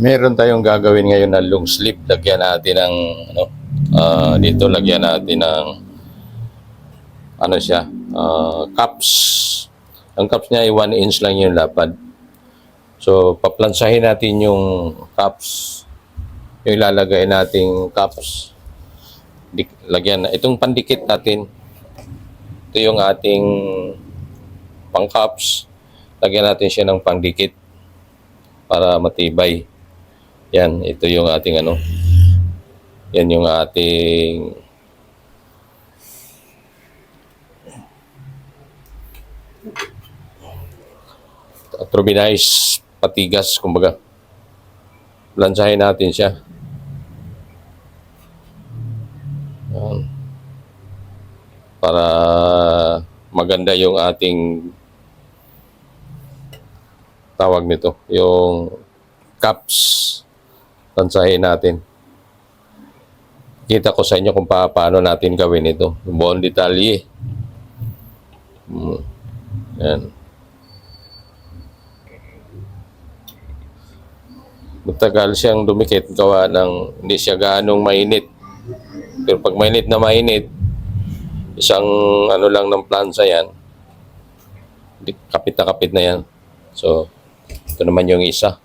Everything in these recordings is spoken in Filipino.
Meron tayong gagawin ngayon na long sleeve. Lagyan natin ng ano, ah, dito lagyan natin ng ano siya, ah, cups. Ang cups niya ay 1 inch lang yung lapad. So, paplansahin natin yung cups. Yung ilalagay nating cups. Dik- lagyan na. Itong pandikit natin. Ito yung ating pang cups. Lagyan natin siya ng pandikit para matibay. Yan, ito yung ating ano. Yan yung ating turbinize patigas, kumbaga. Lansahin natin siya. Yan. Para maganda yung ating tawag nito, yung cups lansahin natin. Kita ko sa inyo kung pa, paano natin gawin ito. Buong detalye. Mm. Yan. Matagal siyang dumikit gawa ng hindi siya ganong mainit. Pero pag mainit na mainit, isang ano lang ng plansa yan, kapit na kapit na yan. So, ito naman yung isa.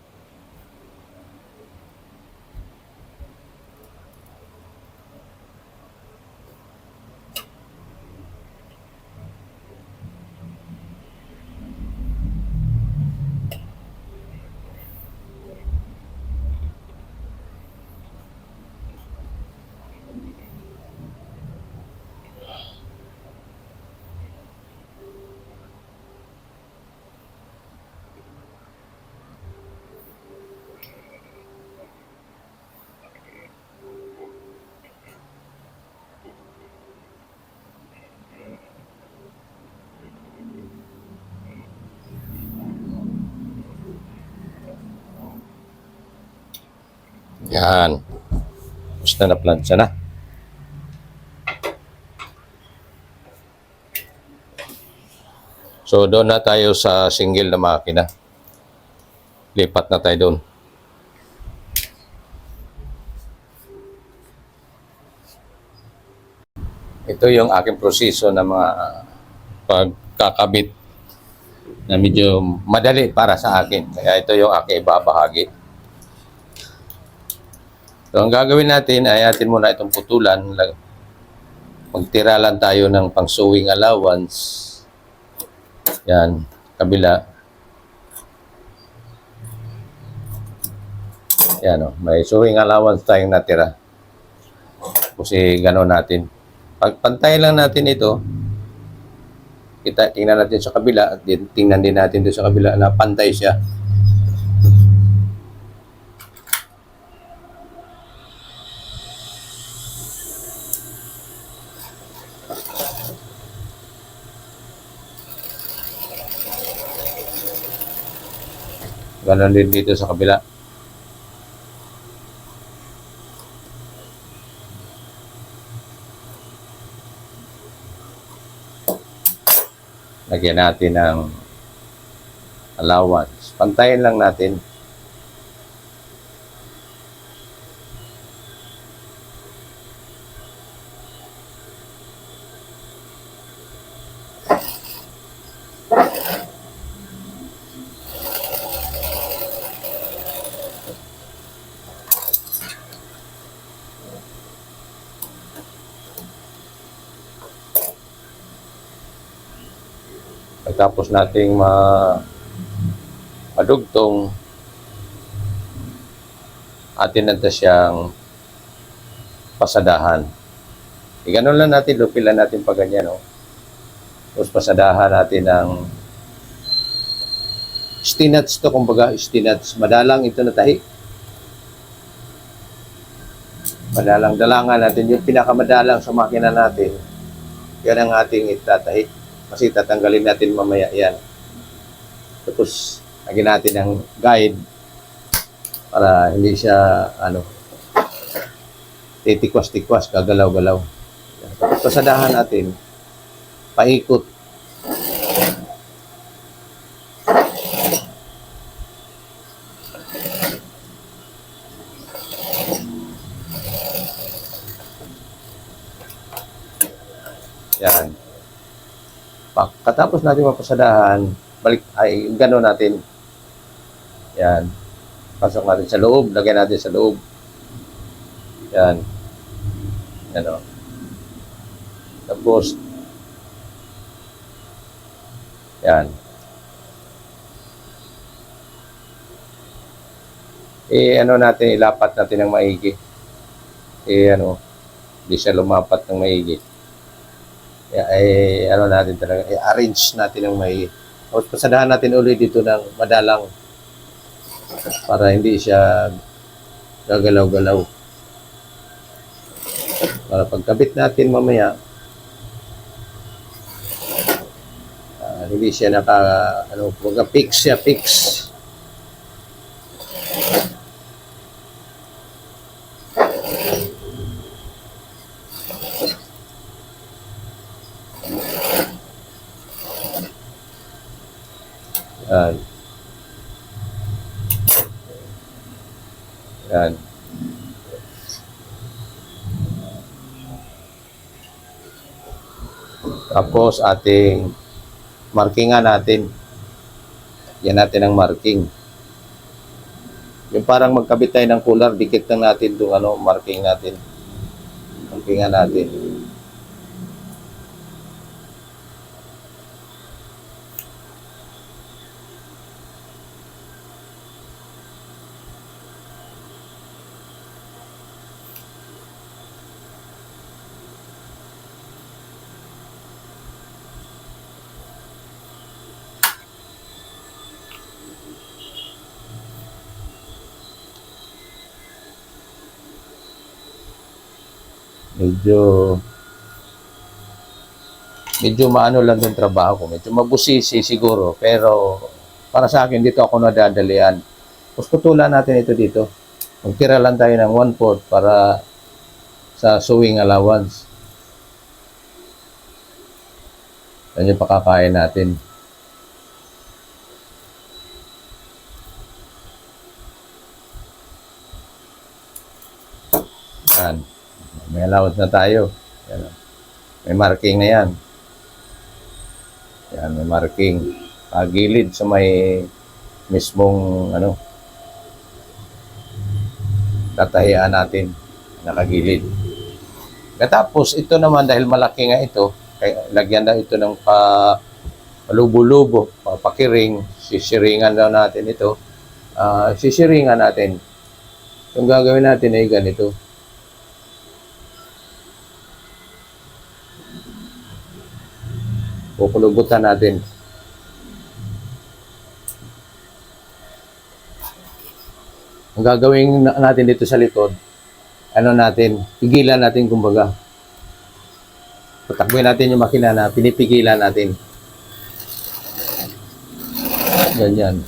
Yan. Basta na plancha na. So doon na tayo sa single na makina. Lipat na tayo doon. Ito yung aking proseso na mga pagkakabit na medyo madali para sa akin. Kaya ito yung aking ibabahagi. So, ang gagawin natin ay atin muna itong putulan. Magtira lang tayo ng pang sewing allowance. Yan, kabila. Yan o, may sewing allowance tayong natira. Kasi gano'n natin. Pag pantay lang natin ito, kita, tingnan natin sa kabila at tingnan din natin doon sa kabila na pantay siya. Ganon din dito sa kabila. Lagyan natin ng allowance. Pantayin lang natin. Pagkatapos nating ma madugtong atin na siyang pasadahan. E lang natin, lupilan natin pa ganyan, no? Tapos pasadahan natin ng stinats to, kumbaga, stinats. Madalang ito na tahi. Madalang dalangan natin, yung pinakamadalang sa makina natin, yan ang ating itatahi. Kasi tatanggalin natin mamaya yan. Tapos, lagyan natin ng guide para hindi siya, ano, titikwas-tikwas, gagalaw-galaw. Tapos, pasadahan natin, paikot. Yan. Pagkatapos natin mapasadahan, balik, ay, gano'n natin. Yan. Pasok natin sa loob, lagyan natin sa loob. Yan. Yan o. Tapos, yan. Eh, ano natin, ilapat natin ng maigi. Eh, ano, hindi siya lumapat ng maigi. Eh, ano natin talaga, i-arrange natin ng maigi. Tapos, pasadahan natin ulit dito ng madalang para hindi siya gagalaw-galaw. Para pagkabit natin mamaya, ah, hindi siya naka, ano, kumbaga fix siya, fix. Yan. Yan. Tapos ating markingan natin. Yan natin ang marking. Yung parang magkabit tayo ng cooler, dikit lang natin itong ano, marking natin. Markingan natin. Medyo medyo maano lang yung trabaho ko. Medyo mabusisi siguro. Pero para sa akin, dito ako nadadalian. Tapos putulan natin ito dito. Magtira lang tayo ng one-fourth para sa sewing allowance. Yan yung pakakain natin. Yan. May allowance na tayo. Yan. May marking na yan. Yan, may marking. Pagilid sa may mismong ano tatahian natin nakagilid. Katapos ito naman dahil malaki nga ito, kaya lagyan na ito ng pa lubo-lubo, pakiring, sisiringan daw natin ito. Ah, sisiringan natin. Yung gagawin natin ay ganito. Kukulubutan natin. Ang gagawin na- natin dito sa likod, ano natin, pigilan natin kumbaga. Patakbuhin natin yung makina na pinipigilan natin. Ganyan.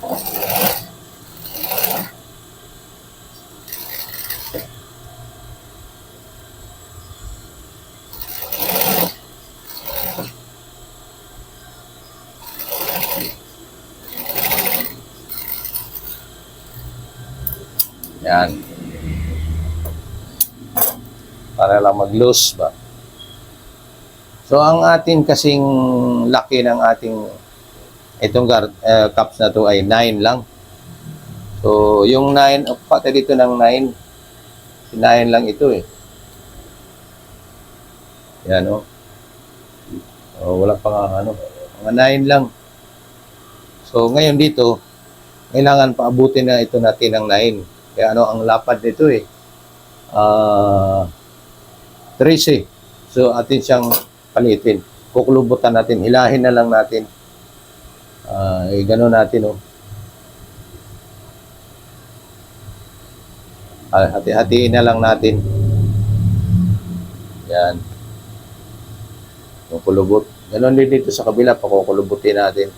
Yan. Para lang mag-loose ba. So, ang atin kasing laki ng ating itong eh, cups na to ay 9 lang. So, yung 9, oh, pati dito ng 9, 9 lang ito eh. Yan o. Oh. wala pa nga ano. Mga 9 lang. So, ngayon dito, kailangan paabutin na ito natin ng 9. Kaya ano ang lapad nito eh. Ah 13. So atin siyang palitin. Kukulubutan natin, hilahin na lang natin. Ah, eh, gano'n natin oh. Ah, Hati-hatiin na lang natin. Yan. Kukulubot. Ganon din dito sa kabila, pakukulubutin natin.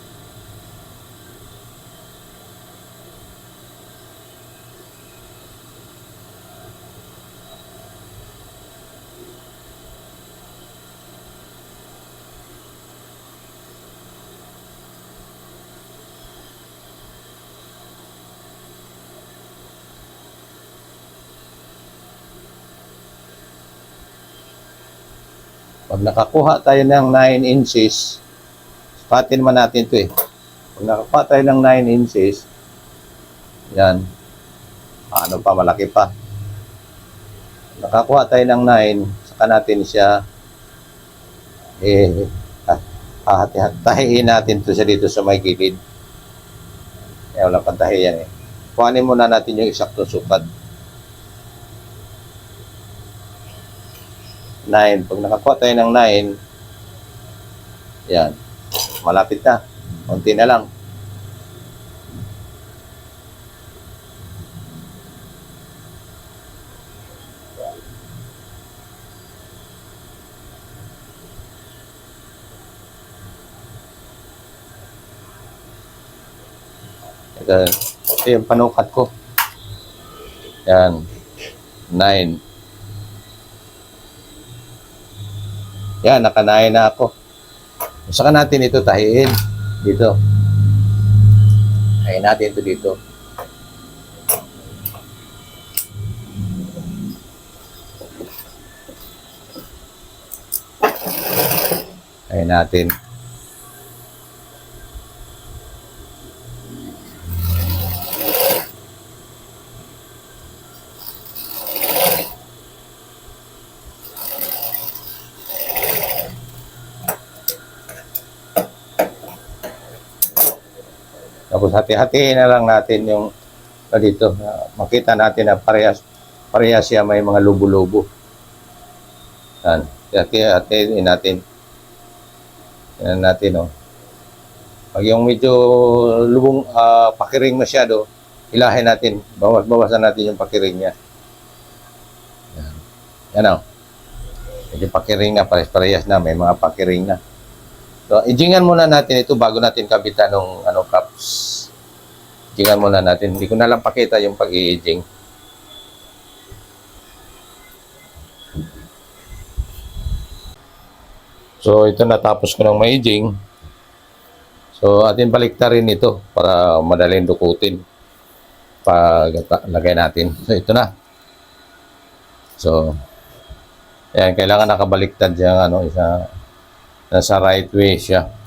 Pag nakakuha tayo ng 9 inches, spatin naman natin to eh. Pag nakakuha tayo ng 9 inches, yan, ano pa, malaki pa. Nakakuha tayo ng 9, saka natin siya, eh, ah, hahati-hatahiin natin to siya dito sa may gilid. Kaya wala pantahi yan eh. Kuhanin muna natin yung eksakto sukat. 9. Pag nakakuha tayo ng 9, yan, malapit na. Kunti na lang. Ito, ito yung panukat ko. Yan. 9. Yan, nakanain na ako. Saka natin ito tahiin. Dito. Tahiin natin ito dito. Tahiin natin. Tapos hati-hatiin na lang natin yung ah, dito. na makita natin na parehas, parehas siya may mga lubo-lubo. Yan. Hati-hatiin natin. Yan natin, oh. Pag yung medyo lubong, ah, pakiring masyado, ilahin natin. Bawas-bawasan natin yung pakiring niya. Yan. Yan, oh. Medyo pakiring na, parehas-parehas na. May mga pakiring na. So, ijingan muna natin ito bago natin kabitan ng ano, cups. Ijingan muna natin. Hindi ko na lang pakita yung pag-i-ijing. So, ito natapos ko ng maijing. So, atin baliktarin ito para madaling dukutin pag lagay natin. So, ito na. So, yan, kailangan nakabaliktad yung ano, isa, nasa right way siya.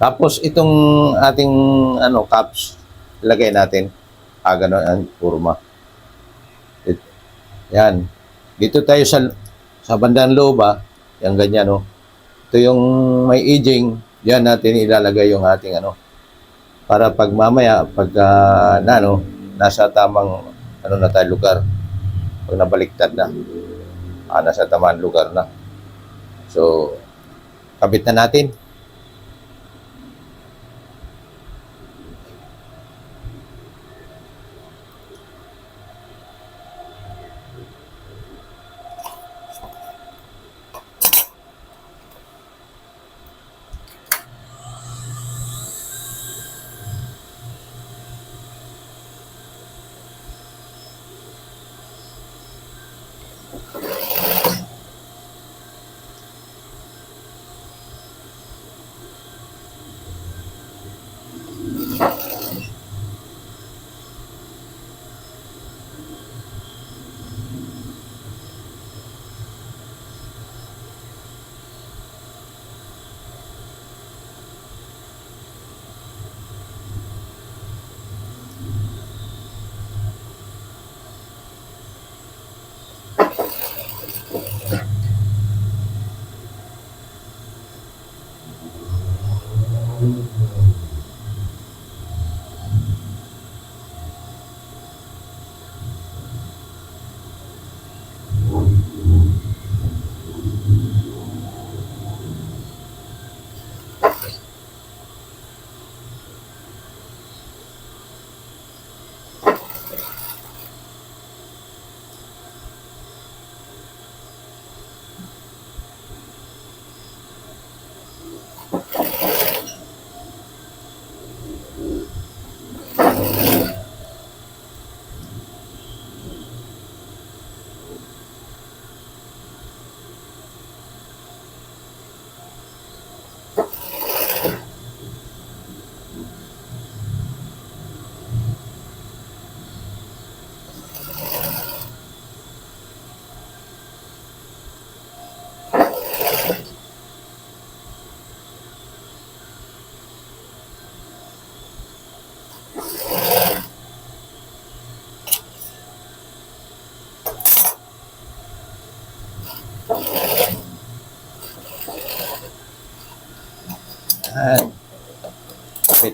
Tapos itong ating ano caps ilagay natin. Ah, ganun ang kurma. It, yan. Dito tayo sa sa bandang loob ah. Yan ganyan no. Ito yung may aging, yan natin ilalagay yung ating ano para pag mamaya pag ah, na no, nasa tamang ano na tayo lugar. Pag nabaliktad na. Ah, nasa tamang lugar na. So, kabit na natin.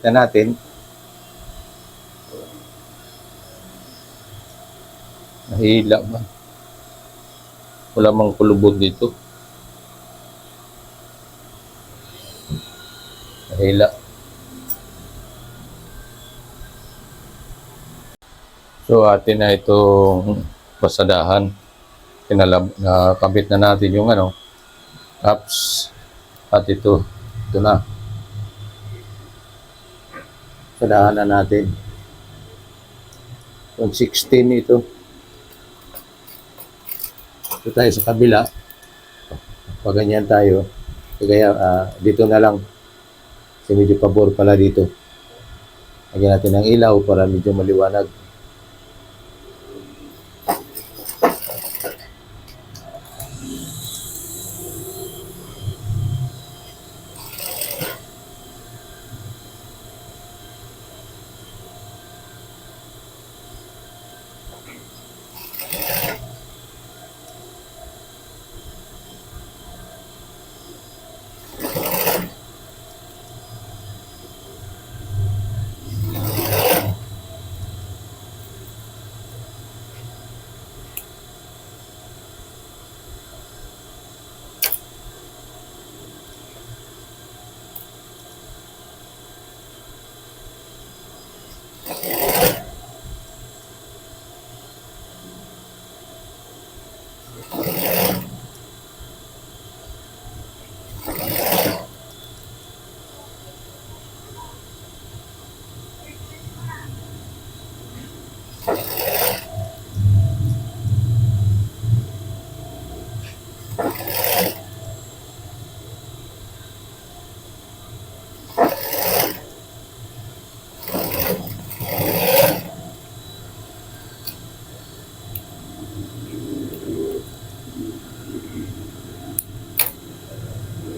Na natin. Nahila ba? Wala mang kulubot dito. Nahila. So atin na itong pasadahan. Kinalab, nakabit na natin yung ano, apps. At ito, ito na. Na natin. Yung 16 ito. Ito tayo sa kabila. Pag ganyan tayo. Kaya ah, dito na lang. Kasi medyo pabor pala dito. Lagyan natin ng ilaw para medyo maliwanag.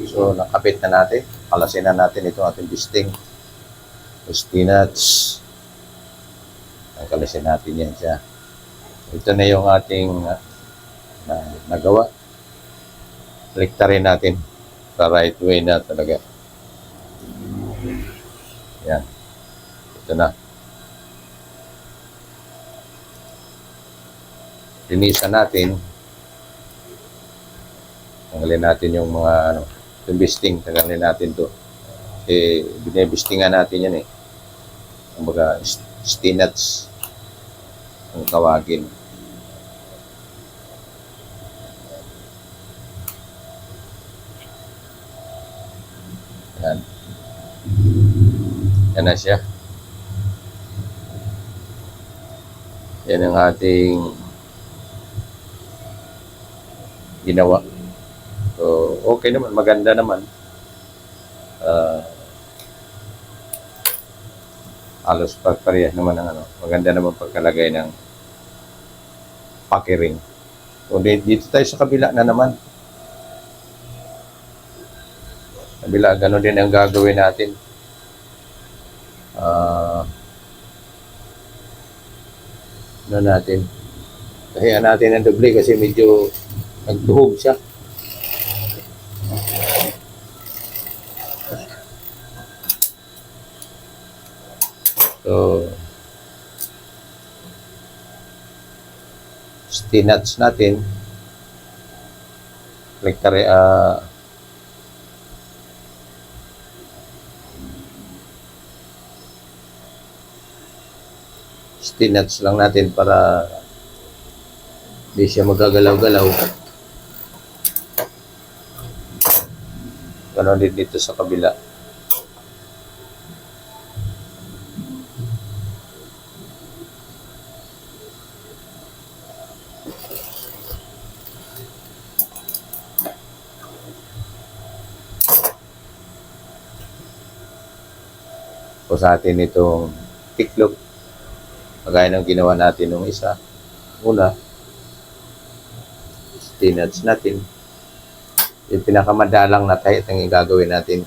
So, nakapit na natin. Palasin na natin itong ating bisting. Spinach. Nakalasin natin yan siya. Ito na yung ating uh, na, nagawa. Liktarin natin sa right way na talaga. Yan. Ito na. Linisan natin. Tanggalin natin yung mga ano, yung bisting. Tanggalin natin to. Kasi binibistingan natin yan eh. Kumbaga, st- stinats ang tawagin. Yan. Yan na siya. Yan ang ating ginawa. Okay naman. Maganda naman. Ah, halos pagparehas naman ng ano. Maganda naman pagkalagay ng pakiring. So, di- dito tayo sa kabila na naman. Kabila, ganun din ang gagawin natin. Ah, ano natin? Kaya natin ang doble kasi medyo nagduhog siya. So, stinats natin. Like kare, ah, stinats lang natin para hindi siya magagalaw-galaw. Ganon din dito sa kabila. Sa atin itong tiklop. Kagaya ng ginawa natin nung isa. Una, stinats natin. Yung pinakamadalang na tayo ang gagawin natin.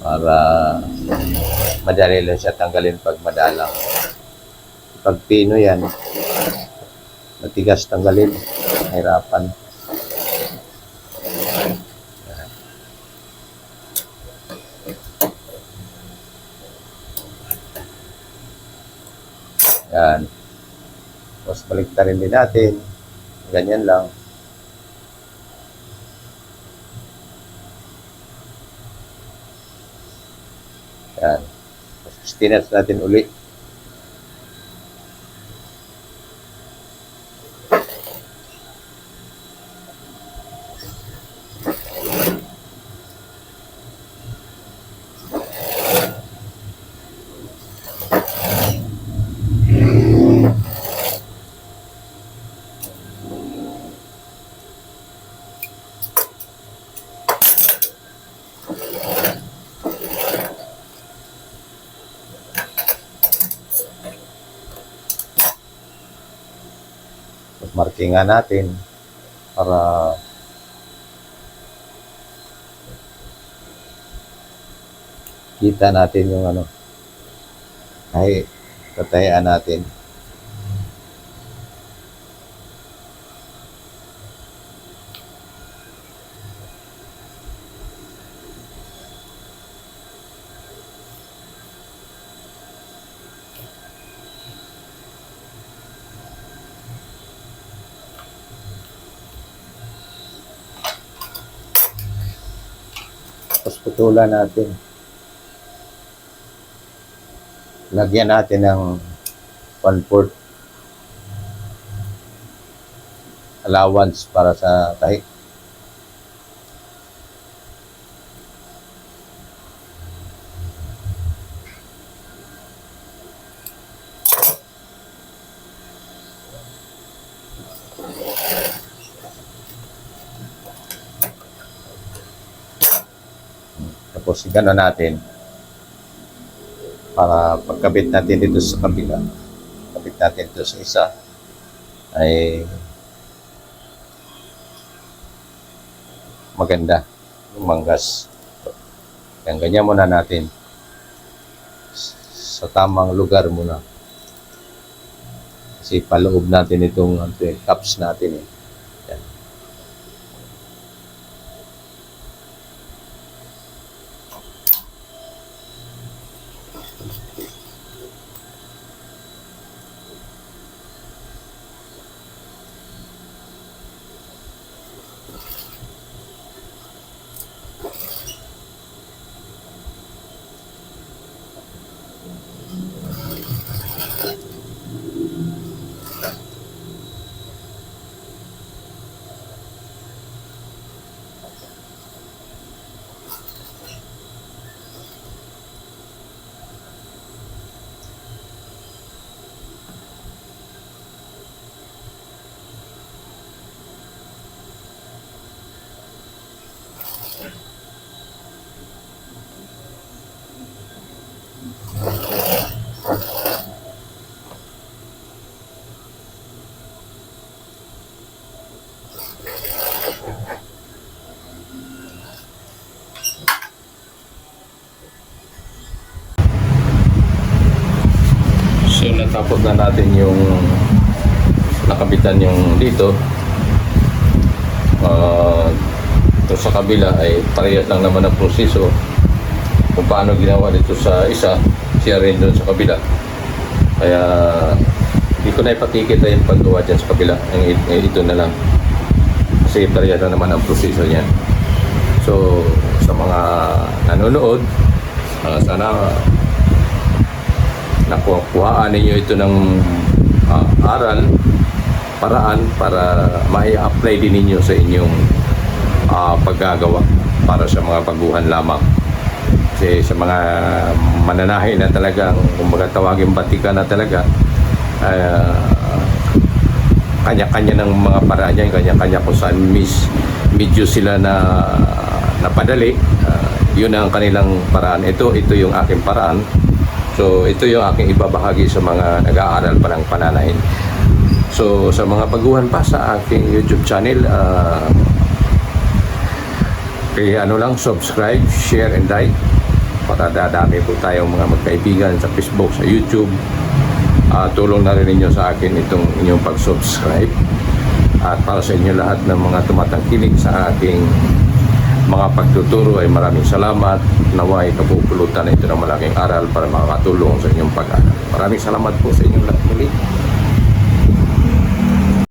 Para madali lang siya tanggalin pag madalang. Pag pino yan, Matigas tanggalin. Hirapan. Yan. Tapos baliktarin din natin. Ganyan lang. Yan. Tapos tinas natin uli. Markingan natin para kita natin yung ano ay tatayaan natin tapos putulan natin. Lagyan natin ng one fourth allowance para sa tahi Tapos gano'n natin para pagkabit natin dito sa kabila, kabit natin dito sa isa, ay maganda yung manggas. Yan, ganyan muna natin sa tamang lugar muna. Kasi paloob natin itong ano, cups natin eh. Yan. So natapos na natin yung nakabitan yung dito. Uh, ito sa kabila ay parehas lang naman ang proseso kung paano ginawa dito sa isa, siya rin doon sa kabila. Kaya hindi ko na ipakikita yung paggawa dyan sa kabila. Ang eh, ito na lang. Kasi parehas lang naman ang proseso niya. So, sa mga nanonood, ah, sana nakuhaan ninyo ito ng ah, aral, paraan para mai-apply din ninyo sa inyong ah, paggagawa para sa mga baguhan lamang. Kasi sa mga mananahi na talagang, kumbaga tawagin batika na talaga, ah, kanya-kanya ng mga paraan niya, kanya-kanya kung saan mis, medyo sila na napadali, ah, yun ang kanilang paraan. Ito, ito yung aking paraan. So, ito yung aking ibabahagi sa mga nag-aaral pa ng pananahin. So, sa mga baguhan pa sa aking YouTube channel, ah, kaya ano lang, subscribe, share, and like para dadami po tayong mga magkaibigan sa Facebook, sa YouTube, ah, tulong na rin ninyo sa akin itong inyong pag-subscribe. At para sa inyo lahat ng mga tumatangkilik sa aking mga pagtuturo ay maraming salamat. Naway kapupulutan ito ng malaking aral para makakatulong sa inyong pag-aaral. Maraming salamat po sa inyong lahat muli.